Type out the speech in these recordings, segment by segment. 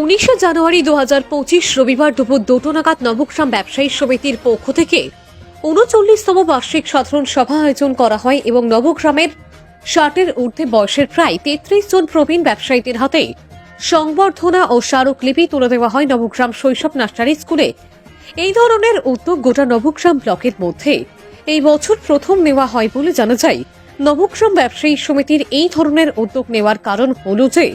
উনিশে জানুয়ারি দু হাজার পঁচিশ রবিবার দুপুর দুটো নাগাদ নবগ্রাম ব্যবসায়ী সমিতির পক্ষ থেকে উনচল্লিশতম বার্ষিক সাধারণ সভা আয়োজন করা হয় এবং নবগ্রামের ষাটের ঊর্ধ্বে বয়সের প্রায় তেত্রিশ জন প্রবীণ ব্যবসায়ীদের হাতে সংবর্ধনা ও স্মারকলিপি তুলে দেওয়া হয় নবগ্রাম শৈশব নার্সারি স্কুলে। এই ধরনের উদ্যোগ গোটা নবগ্রাম ব্লকের মধ্যে এই বছর প্রথম নেওয়া হয় বলে জানা যায়। নবগ্রাম ব্যবসায়ী সমিতির এই ধরনের উদ্যোগ নেওয়ার কারণ হল যে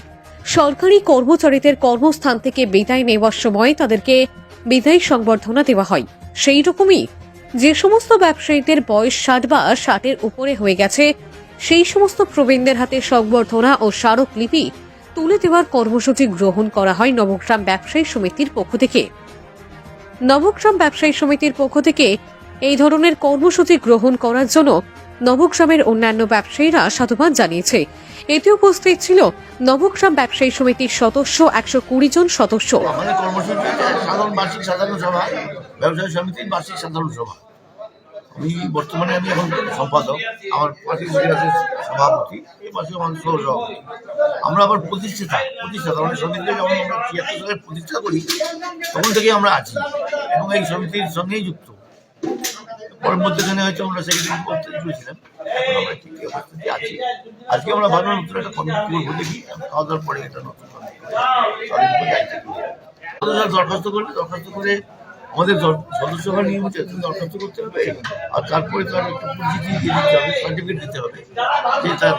সরকারি কর্মচারীদের কর্মস্থান থেকে বিদায় নেওয়ার সময় তাদেরকে বিদায় সংবর্ধনা দেওয়া হয়। সেই রকমই যে সমস্ত ব্যবসায়ীদের বয়স ষাট বা ষাটের উপরে হয়ে গেছে, সেই সমস্ত প্রবীণদের হাতে সংবর্ধনা ও স্মারকলিপি তুলে দেওয়ার কর্মসূচি গ্রহণ করা হয় নবগ্রাম ব্যবসায়ী সমিতির পক্ষ থেকে। নবগ্রাম ব্যবসায়ী সমিতির পক্ষ থেকে এই ধরনের কর্মসূচি গ্রহণ করার জন্য নবগ্রামের অন্যান্য ব্যবসায়ীরা সাধুবাদ জানিয়েছে। এতে উপস্থিত ছিল নবগ্রাম ব্যবসায়ী সমিতির সদস্য একশো কুড়ি জন সদস্য। আমাদের কর্মসূচি সাধারণ বার্ষিক সাধারণ সভা, ব্যবসায়ী সমিতির বার্ষিক সাধারণ সভা। আমি বর্তমানে আমি এখন সম্পাদক, আমার আছে সভাপতি পাশে আমার আবার প্রতিষ্ঠাতা প্রতিষ্ঠাতা সমিতিকে যখন আমরা সালে প্রতিষ্ঠা করি, তখন আমরা আছি এবং এই সমিতির সঙ্গেই যুক্ত। পরের মধ্যখানে হয়তো আমরা সেক্রেটারি করতে করেছিলাম এখন আমরা ঠিক অবস্থাতে আছি। আজকে আমরা ভাবলাম নতুন একটা কমিটি করব দেখি। খাওয়া দাওয়ার পরে একটা নতুন কমিটি দরখাস্ত করবে, দরখাস্ত করে আমাদের দ- সদস্য হওয়ার নিয়ম হচ্ছে তুমি দরখাস্ত করতে হবে। আর তারপরে তার একটু পরিচিতি দিয়ে দিতে হবে সার্টিফিকেট দিতে হবে যে তার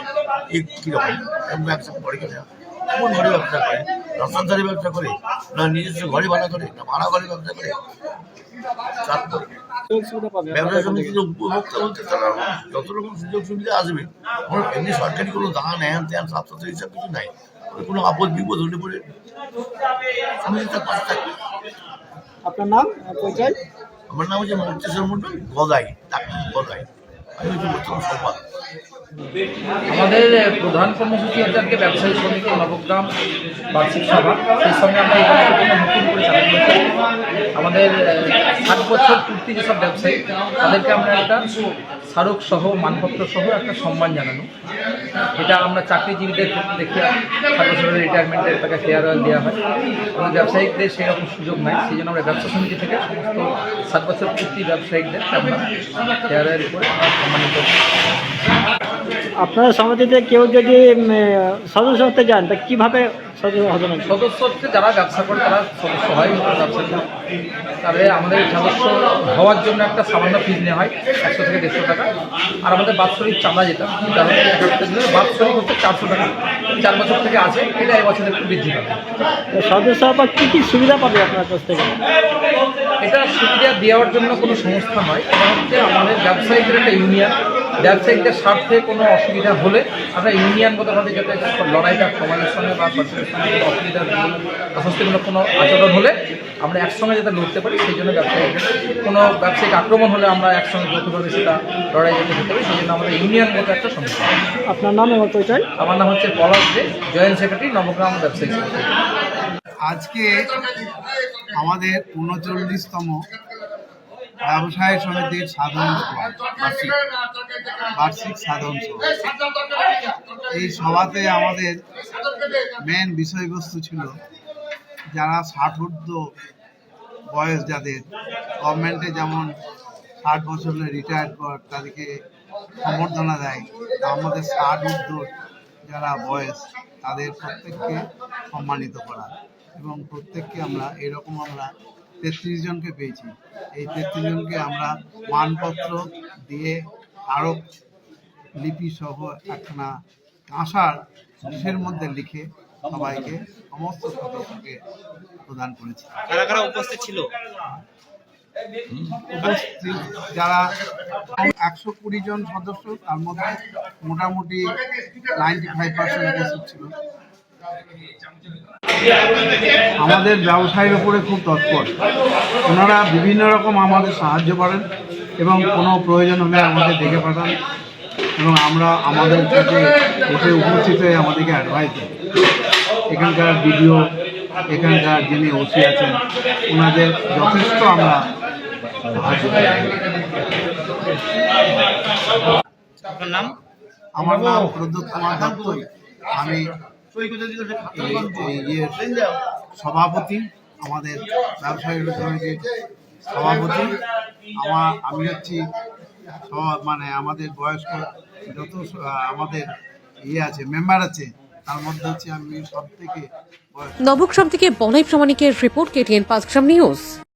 কীরকম ব্যবসা করে কিনা। কোন ঘরে ব্যবসা করে, রাস্তার ব্যবসা করে, না নিজস্ব ঘরে ভাড়া করে, না ভাড়া ঘরে ব্যবসা করে। তারপর ব্যবসা সমিতির উপভোক্তা বলতে তারা যত রকম সুযোগ সুবিধা আসবে আমার এমনি সরকারি কোনো দান হ্যান ত্যান স্বাস্থ্য হিসাব কিছু নাই। কোনো আপদ বিপদ হলে পরে আমি তার পাশে থাকবে আপনার নাম পরিচয়? আমার নাম হচ্ছে মুক্তেশ্বর মন্ডল গদাই ডাক্তার গদাই। আমি হচ্ছে বর্তমান সম্পাদক। আমাদের প্রধান কর্মসূচি হচ্ছে আজকে ব্যবসায়ী সমিতি নবগ্রাম বার্ষিক সভা। সেই সঙ্গে আমরা নতুন করে চালু আমাদের ষাট বছর পূর্তি যেসব ব্যবসায়ী, তাদেরকে আমরা একটা স্মারক সহ, মানপত্র সহ একটা সম্মান জানানো। এটা আমরা চাকরিজীবীদের দেখে ষাট বছরের রিটায়ারমেন্টের টাকা ফেয়ারওয়েল দেওয়া হয়। এবং ব্যবসায়িকদের সেই রকম সুযোগ নাই। সেই জন্য আমরা ব্যবসা সমিতি থেকে সমস্ত ষাট বছর পূর্তি ব্যবসায়িকদের আমরা ফেয়ারওয়েল করে সম্মানিত। আপনার সমিতিতে কেউ যদি সদস্য হতে যান তা কীভাবে সদস্য সদস্য হচ্ছে যারা ব্যবসা করে তারা সদস্য হয় ব্যবসা তাহলে আমাদের সদস্য হওয়ার জন্য একটা সামান্য ফিজ নেওয়া হয় একশো থেকে দেড়শো টাকা। আর আমাদের বাৎসরিক চাঁদা যেটা বাৎসরিক হচ্ছে চারশো টাকা। চার বছর থেকে আছে এটা এবছর একটু বৃদ্ধি পাবে। সদস্য হওয়ার কী কী সুবিধা পাবে আপনার কাছ থেকে? এটা সুবিধা দেওয়ার জন্য কোনো সংস্থা নয় এটা হচ্ছে আমাদের ব্যবসায়ীদের একটা ইউনিয়ন ব্যবসায়িকদের স্বার্থে কোনো অসুবিধা হলে আমরা ইউনিয়নগতভাবে যাতে লড়াইটা সমাজের সঙ্গে বা সরকারের সঙ্গে কোনো অসুবিধা অস্বস্তিমূলক কোনো আচরণ হলে আমরা একসঙ্গে যাতে লড়তে পারি সেই জন্য ব্যবসায়ীদের কোনো ব্যবসায়িক আক্রমণ হলে আমরা একসঙ্গে যৌথভাবে সেটা লড়াই যাতে হতে পারি সেই জন্য আমাদের ইউনিয়নগত একটা সমস্যা আপনার নাম এবং পরিচয় আমার নাম হচ্ছে পলাশ দে জয়েন্ট সেক্রেটারি নবগ্রাম ব্যবসায়ী সমিতি। আজকে আমাদের উনচল্লিশতম ব্যবসায় সমিতির সাধারণ বার্ষিক। সাধারণ এই সভাতে আমাদের মেন বিষয়বস্তু ছিল যারা ষাট ঊর্ধ্ব বয়স যাদের গভর্নমেন্টে যেমন ষাট বছর রিটায়ার পর তাদেরকে সম্বর্ধনা দেয়, আমাদের ষাট ঊর্ধ্ব যারা বয়স, তাদের প্রত্যেককে সম্মানিত করা। এবং প্রত্যেককে আমরা, এরকম আমরা তেত্রিশ জনকে পেয়েছি। এই তেত্রিশ জনকে আমরা মানপত্র দিয়ে স্মারক লিপি সহ একখানা কাঁসার ডিশের মধ্যে লিখে সবাইকে সমস্ত সদস্যকে প্রদান করেছি। কারা কারা উপস্থিত ছিল? যারা একশো কুড়ি জন সদস্য তার মধ্যে মোটামুটি নাইনটি ফাইভ পার্সেন্ট উপস্থিত ছিল। আমাদের ব্যবসায়ের উপরে খুব তৎপর। ওনারা বিভিন্ন রকম আমাদের সাহায্য করেন এবং কোনো প্রয়োজন হলে আমাদের দেখে পাঠান এবং আমরা আমাদের কাছে এসে উপস্থিত হয়ে আমাদেরকে অ্যাডভাইস দেন। এখানকার ভিডিও এখানকার যিনি ওসি আছেন ওনাদের যথেষ্ট আমরা সাহায্য করি। নাম? আমার নাম প্রদ্যুৎ কুমার দত্ত আমি সভাপতি, আমাদের ব্যবসায়ী সমিতির সভাপতি, আমার, আমি হচ্ছি মানে আমাদের বয়স্ক যত আমাদের ইয়ে আছে মেম্বার আছে, তার মধ্যে হচ্ছে আমি সব থেকে নবগ্রাম থেকে বলাই প্রামাণিকের রিপোর্ট কেটিএন পাঁচগ্রাম নিউজ।